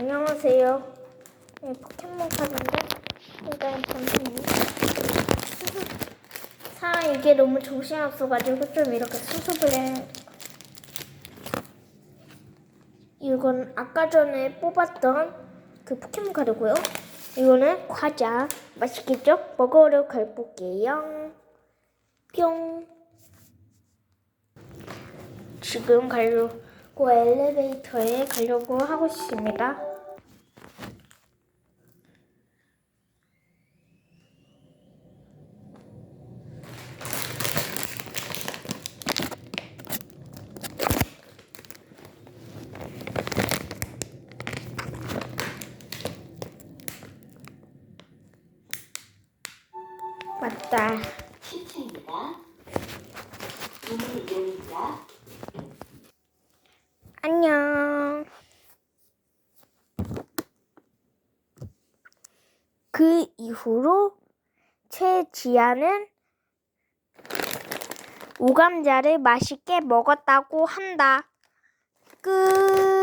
안녕하세요. 네, 포켓몬 카드인데 일단 잠시만요. 사 이게 너무 정신 없어가지고 좀 이렇게 수습을 해. 이건 아까 전에 뽑았던 그 포켓몬 카드고요. 이거는 과자 맛있겠죠? 먹으러 가볼게요. 뿅. 지금 가려고 엘리베이터에 가려고 하고 있습니다. 맞다. 신차입니다. 문을 열립니다. 안녕. 그 이후로 최지아는 오감자를 맛있게 먹었다고 한다. 끝.